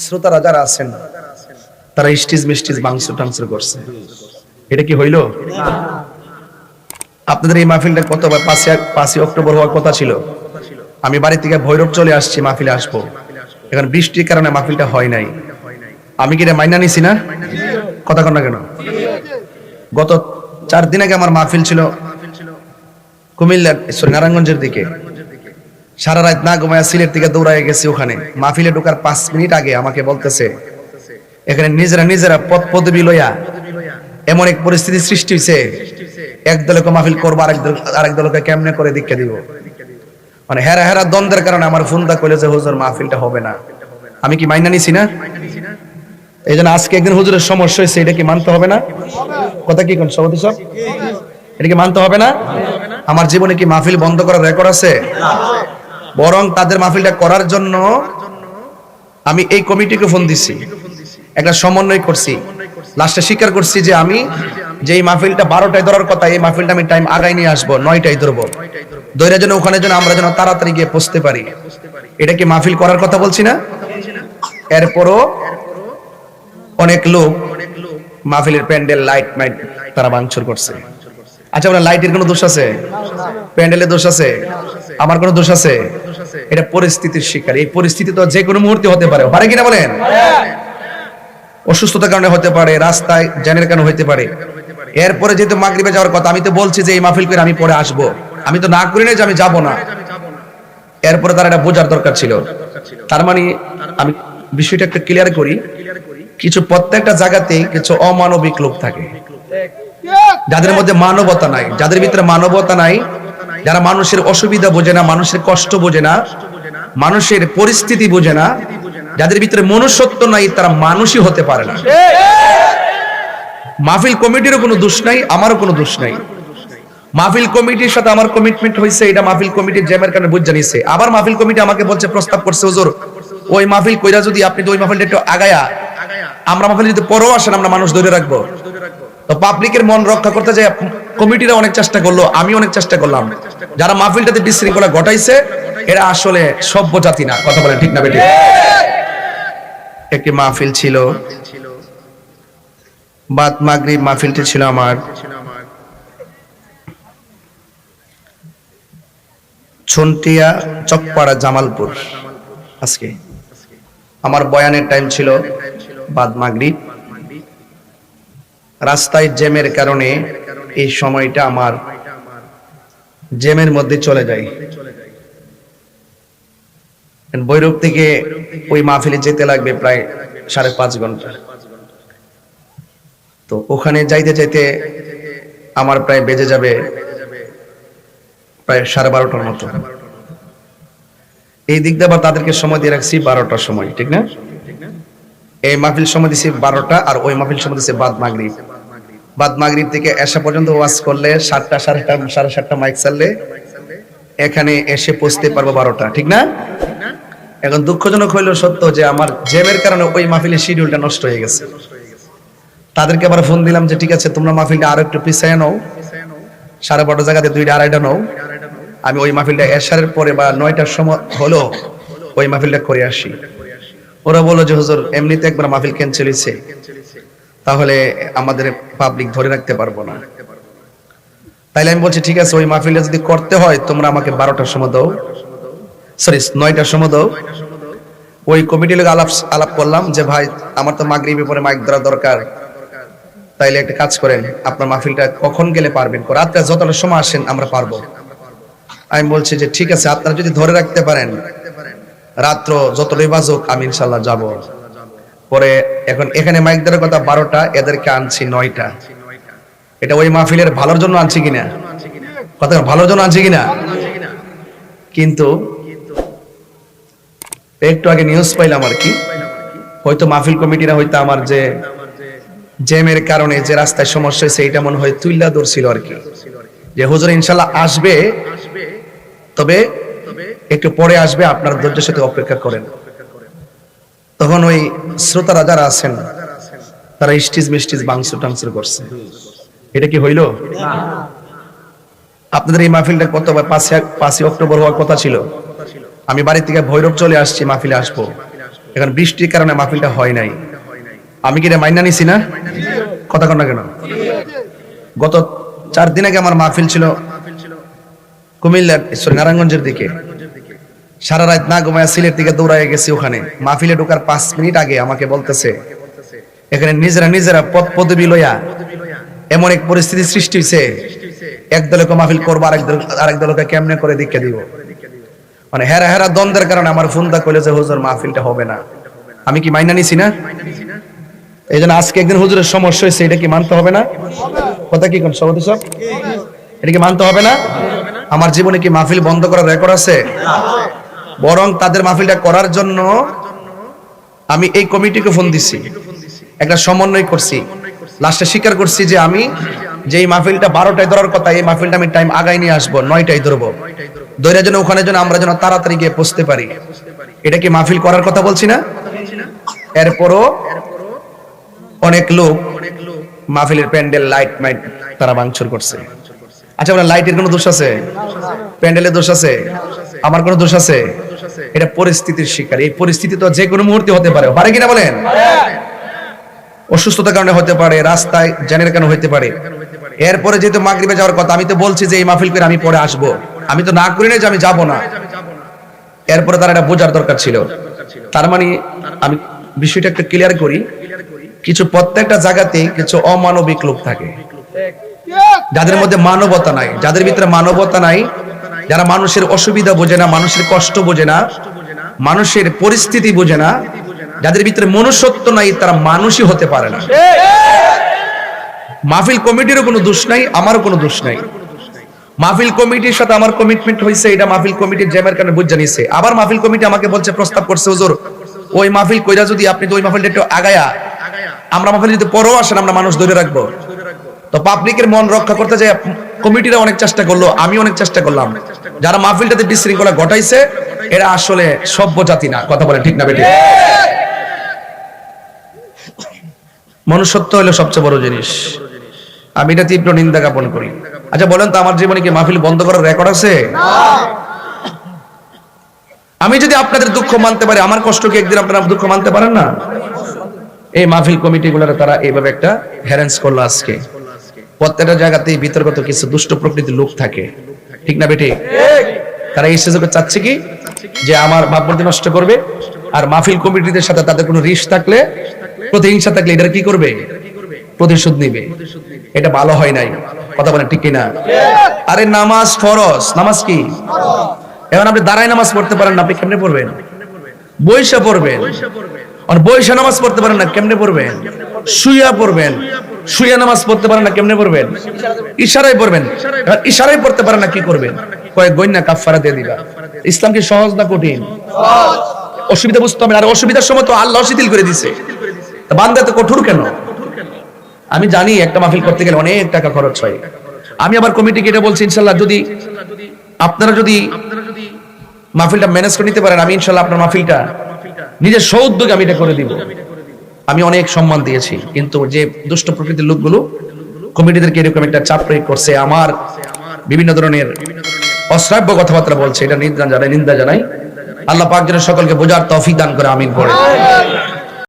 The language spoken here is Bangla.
শ্রোতারা যারা আছেন, তারা স্টিজ মিস্টিজ বাংসুর টাংসুর করছে। এটা কি হইল? আপনাদের এই মাহফিলটা কত পাঁচই পাঁচই অক্টোবর হওয়ার কথা ছিল। আমি বাড়ি থেকে ভৈরব চলে আসছি, মাহফিলে আসব। এখন বৃষ্টির কারণে মাহফিলটা হয় নাই। আমি কি এটা মাইনা নিছি না? কথা কন না কেন? গত চার দিন আগে আমার মাহফিল ছিল কুমিল্লার সরি নারায়ণগঞ্জের দিকে। সারা রাত না ঘুমায় সিলেট থেকে দৌড়ায় গেছি ওখানে। মাহফিলে ঢোকার পাঁচ মিনিট আগে আমাকে বলতেছে, এখানে নিজেরা নিজেরা পদ পদবি লইয়া এমন এক পরিস্থিতি সৃষ্টি হয়েছে এক দলকে মাহফিল করব, আরেক দল, আরেক দলকে কেমনে করে দীক্ষা দিব? মানে হেরা হেরা দ্বন্দ্বের কারণে আমার ফোনটা কইলে যে, হুজুর, মাহফিলটা হবে না। আমি কি মাইনা নিছি না? এই জন্য আজকে একদিন হুজুরের সমস্যা হয়েছে এটা কি মানতে হবে না? কথা কি কোন সভাপতি সব এটা কি মানতে হবে না? আমার জীবনে কি মাহফিল বন্ধ করার রেকর্ড আছে? বরং তাদের মাহফিলটা করার জন্য আমি এই কমিটিকে ফোন দিছি। একটা সমন্বয় করছি। লাস্টে স্বীকার করছি যে আমি যে এই মাহফিলটা বারোটায় ধরার কথা, এই মাহফিলটা আমি টাইম আগাই নিয়ে আসব, নয়টায় ধরবো। দৈরা যেন ওখানে যেন আমরা যেন তাড়াতাড়ি গিয়ে পৌঁছতে পারি। এটা কি মাহফিল করার কথা বলছি না? এরপরও অনেক লোক মাহফিলের প্যান্ডেল, লাইট, মাইট তারা ভাঙচুর করছে। আচ্ছা আপনার লাইটের কোনো দোষ আছে? প্যান্ডেলের দোষ আছে? আমার কোনো দোষ আছে? এটা পরিস্থিতির শিকার। এই পরিস্থিতি তো যে কোনো মুহূর্তে হতে পারে। পারে কিনা বলেন? অসুস্থতার কারণে হতে পারে, রাস্তায় জ্যানের কারণে হতে পারে। এরপরে যেহেতু মাগরিবে যাওয়ার কথা, আমি তো বলছি যে এই মাহফিল করে আমি পরে আসব। আমি তো না করি না যে আমি যাব না। এরপরে তার এটা বোঝার দরকার ছিল। তার মানে আমি বিষয়টা একটু ক্লিয়ার করি। কিছু প্রত্যেকটা জায়গাতে কিছু অমানবিক লোক থাকে। যাদের মধ্যে মানবতা নাই, যাদের ভিতরে মানবতা নাই যারা মানুষের অসুবিধা বোঝে না, মানুষের কষ্ট বোঝে না, মানুষের পরিস্থিতি বোঝে না, যাদের ভিতরে মনুষ্যত্ব নাই, তারা মানুষই হতে পারে না। মাহফিল কমিটিরও কোনো দোষ নাই, আমারও কোনো দোষ নাই। মাহফিল কমিটির সাথে আমার কমিটমেন্ট হয়েছে এটা মাহফিল কমিটির জ্যামের কারণে বুঝ জানিয়েছে আবার মাহফিল কমিটি আমাকে বলছে, প্রস্তাব করছে, হুজুর, ওই মাহফিল কইরা যদি আপনি ওই মাহফিলটা একটু আগায়া, আমরা মাহফিল যদি পরেও আসেন, আমরা মানুষ ধরে রাখব। তো পাবলিকের মন রক্ষা করতে যায় কমিটিরা অনেক চেষ্টা করল আমি অনেক চেষ্টা করলাম। যারা মাহফিলটাতে বিশৃঙ্খলা ঘটাইছে, এরা আসলে সভ্য জাতি না। কথা বলেন ঠিক না বেটি? একটি মাহফিল ছিল। বাদ মাগরিব মাহফিলটি ছিল আমার। ছন্টিয়া চকপাড়া জামালপুর। আজকে। আমার বয়ানের টাইম ছিল বাদ মাগরিব। রাস্তায় জ্যামের কারণে এই সময়টা আমার জ্যামের মধ্যে চলে যায়। বৈরব থেকে ওই মাহফিলে যেতে লাগবে প্রায় সাড়ে পাঁচ ঘণ্টা। তো ওখানে যাইতে যাইতে আমার প্রায় বেজে যাবে প্রায় সাড়ে বারোটার মতো। এই দিক দিয়ে তাদেরকে সময় দিয়ে রাখছি বারোটার সময়, ঠিক না? এই মাহফিল সময় দিছি বারোটা আর ওই মাহফিল সময় দিছি বাদ মাগরিব। বাদ মাগরিব থেকে এসা পর্যন্ত ওয়াজ করলে সাতটা সাতটা সাড়ে সাতটা মাইক চাললে এখানে এসে পৌঁছতে পারব বারোটা, ঠিক না? এখন দুঃখজনক হইল সত্য যে আমার জ্যামের কারণে ওই মাহফিলের শিডিউলটা নষ্ট হয়ে গেছে। তাদেরকে আবার ফোন দিলাম যে, ঠিক আছে, তোমরা মাহফিলটা আরও একটু পিছিয়ে নাও। সাড়ে বারোটা জায়গাতে দুইটা আড়াইটা নাও। আমি ওই মাহফিলটা এশারের পরে বা নয়টার সময় হলো ওই মাহফিলটা করে আসি। ওরা বলল যে, হুজুর, এমনিতে একবার মাহফিল ক্যান্সেল হয়েছে তাহলে আমাদের পাবলিক ধরে রাখতে পারব না। তাইলে আমি বলছি, ঠিক আছে, ওই মাহফিলটা যদি করতে হয়, তোমরা আমাকে বারোটার সময় দাও। সরি নয়টার সময় দাও। ওই কমিটি লোক আলাপ আলাপ করলাম যে, ভাই, আমার তো মাগরিবের পরে মাইক ধরা দরকার। তাইলে একটা কাজ করেন, আপনার মাহফিলটা কখন গেলে পারবেন রাত্রে যতটা সময় আসেন, আমরা পারব। আমি বলছি যে, ঠিক আছে, আপনারা যদি ধরে রাখতে পারেন, রাত্র যতটাই বাজুক, আমি ইনশাল্লাহ যাব। পরে এখন এখানে মাইক দেওয়ার কথা বারোটা, এদেরকে আনছি নয়টা। এটা ওই মাহফিলের ভালোর জন্য আনছি কিনা? কথা ভালোর জন্য আনছি কিনা? কিন্তু একটু আগে নিউজ পাইলাম আর কি। হয়তো মাহফিল কমিটিরা হয়তো আমার যে জ্যামের কারণে যে রাস্তায় সমস্যা হয়েছে এটা মনে হয় তুইল্লা ধরছিল আর কি। যে হুজুর ইনশাল্লাহ আসবে, তবে একটু পরে আসবে, আপনার ধৈর্যের সাথে অপেক্ষা করেন। তখন ওই শ্রোতারা যারা আছেন, তারা স্টিজ মিস্টিজ বাংসুর টাংসুর করছে। এটা কি হইল? আপনাদের এই মাহফিলটা কত পাঁচই পাঁচই অক্টোবর হওয়ার কথা ছিল? আমি বাড়ি থেকে ভৈরব চলে আসছি, মাহফিলে আসব। এখন বৃষ্টির কারণে মাহফিলটা হয় নাই। আমি কি এটা মাইনা নিছি না? কথা কন না কেন? গত চার দিন আগে আমার মাহফিল ছিল কুমিল্লার নারায়ণগঞ্জের দিকে। সারা রাত না ঘুমায় সিলেট থেকে দৌড়ায় গেছি ওখানে। মাহফিলে ঢোকার পাঁচ মিনিট আগে আমাকে বলতেছে, এখানে নিজেরা নিজেরা পদ পদবি লইয়া এমন এক পরিস্থিতি সৃষ্টি হয়েছে এক দলকে মাহফিল করব, আরেক দল আরেক দলকে কেমনে করে দীক্ষা দিব? মানে হেরা হেরা দ্বন্দ্বের কারণে আমার ফোনটা কইলে যে, হুজুর, মাহফিলটা হবে না। আমি কি মাইনা নিছি না? এই জন্য আজকে একদিন হুজুরের সমস্যা হয়েছে এটা কি মানতে হবে না? কথা কি কোন সভাপতি সব এটা কি মানতে হবে না? আমার জীবনে কি মাহফিল বন্ধ করার রেকর্ড আছে? বরং তাদের মাহফিলটা করার জন্য আমি এই কমিটিকে ফোন দিছি। একটা সমন্বয় করছি। লাস্টে স্বীকার করছি যে আমি যে এই মাহফিলটা বারোটায় ধরার কথা, এই মাহফিলটা আমি টাইম আগাই নিয়ে আসব, নয়টায় ধরবো। দৈরা যেন ওখানে যেন আমরা যেন তাড়াতাড়ি গিয়ে পৌঁছতে পারি। এটা কি মাহফিল করার কথা বলছি না? এরপরও অনেক লোক মাহফিলের প্যান্ডেল লাইট মাইট তারা ভাঙচুর করছে। আচ্ছা লাইটের কোনো দোষ আছে? প্যান্ডেলের দোষ আছে? আমার কোনো দোষ আছে? এটা পরিস্থিতির শিকার। এই পরিস্থিতি তো যে কোনো মুহূর্তে হতে পারে। পারে কিনা বলেন? অসুস্থতার কারণে হতে পারে রাস্তায় জ্যানের কারণে হতে পারে। এরপরে যেহেতু মাগরিবে যাওয়ার কথা আমি তো বলছি যে এই মাহফিল করে আমি পরে আসব। আমি তো না করি না। যে আমি যাব না। এরপরে তার এটা বোঝার দরকার ছিল। তার মানে আমি বিষয়টা একটু ক্লিয়ার করি। কিছু প্রত্যেকটা জায়গাতে কিছু অমানবিক লোক থাকে। যাদের মধ্যে মানবতা নাই। যাদের ভিতরে মানবতা নাই যারা মানুষের অসুবিধা বোঝে না, মানুষের কষ্ট বোঝে না, মানুষের পরিস্থিতি বোঝে না, যাদের ভিতরে মনুষ্যত্ব নাই, তারা মানুষই হতে পারে না। মাহফিল কমিটিরও কোনো দোষ নাই, আমারও কোনো দোষ নাই। মাহফিল কমিটির সাথে আমার কমিটমেন্ট হয়েছে এটা মাহফিল কমিটির জ্যামের কারণে বুঝ জানিয়েছে আবার মাহফিল কমিটি আমাকে বলছে, প্রস্তাব করছে, হুজুর, ওই মাহফিল কইরা যদি আপনি ওই মাহফিলটা একটু আগায়া, আমরা মাহফিল যদি পরেও আসেন, আমরা মানুষ ধরে রাখব। তো পাবলিকের মন রক্ষা করতে যায় কমিটিরা অনেক চেষ্টা করল, আমি অনেক চেষ্টা করলাম। যারা মাহফিলটাতে বিশৃঙ্খলা ঘটাইছে, এরা আসলে সভ্য জাতি না। কথা বলে ঠিক না বেটি? মনুষ্যত্ব হলো সবচেয়ে বড় জিনিস। আমি এটা তীব্র নিন্দা জ্ঞাপন করি। আচ্ছা বলেন তো, আমার জীবনে কি মাহফিল বন্ধ করার রেকর্ড আছে? আমি যদি আপনাদের দুঃখ মানতে পারি, আমার কষ্ট কি একদিন আপনারা দুঃখ মানতে পারেন না? এই মাহফিল কমিটি গুলার তারা এইভাবে একটা হ্যারেন্স করল আজকে। প্রত্যেকটা জায়গাতেই বিতর্কত কিছু দুষ্ট প্রকৃতির লোক থাকে। ঠিক না বেটি তারা এই সুযোগে চাচ্ছে কি? যে আমার ভাবমূর্তি নষ্ট করবে আর মাহফিল কমিটিদের সাথে তাদের কোনো রিস থাকলে প্রতিহিংসা থাকলে এটা কি করবে? প্রতিশোধ নিবে। এটা ভালো হয় নাই। কথা বলেন ঠিক কিনা? আরে নামাজ ফরজ। নামাজ কি? এখন আপনি দাঁড়ায় নামাজ পড়তে পারেন না আপনি কেমনে পড়বেন? বৈশা পড়বেন? আর বৈশা নামাজ পড়তে পারেন না কেমনে পড়বেন। শুইয়া পড়বেন। শুইয়া নামাজ পড়তে পারে না, কেমনে পড়বেন? ইশারায় পড়বেন। ইশারায় পড়তে পারেন না, কি করবেন? কয়েক গইনা কাফারা দিয়ে দিবা। ইসলাম কি সহজ না কঠিন? অসুবিধা বুঝতে হবে আর অসুবিধার সময় তো আল্লাহ শিথিল করে দিছে। বান্দা তো কঠোর কেন? আমি জানি একটা মাহফিল করতে গেলে অনেক টাকা খরচ হয়। আমি আবার কমিটিকে এটা বলছি, ইনশাল্লাহ, যদি আপনারা যদি মাহফিলটা ম্যানেজ করে নিতে পারেন, আমি ইনশাল্লাহ আপনার মাহফিলটা নিজের সৌদ্যোগে আমি এটা করে দিব। আমি অনেক সম্মান দিয়েছি, কিন্তু যে দুষ্ট প্রকৃতির লোকগুলো কমিটিদেরকে এরকম একটা চাপ প্রয়োগ করছে, আমার বিভিন্ন ধরনের অশ্রাব্য কথাবার্তা বলছে, এটা নিন্দা জানাই নিন্দা জানাই। আল্লাহ পাক যেন সকলকে বোঝার তফিক দান করে, আমিন পড়ে।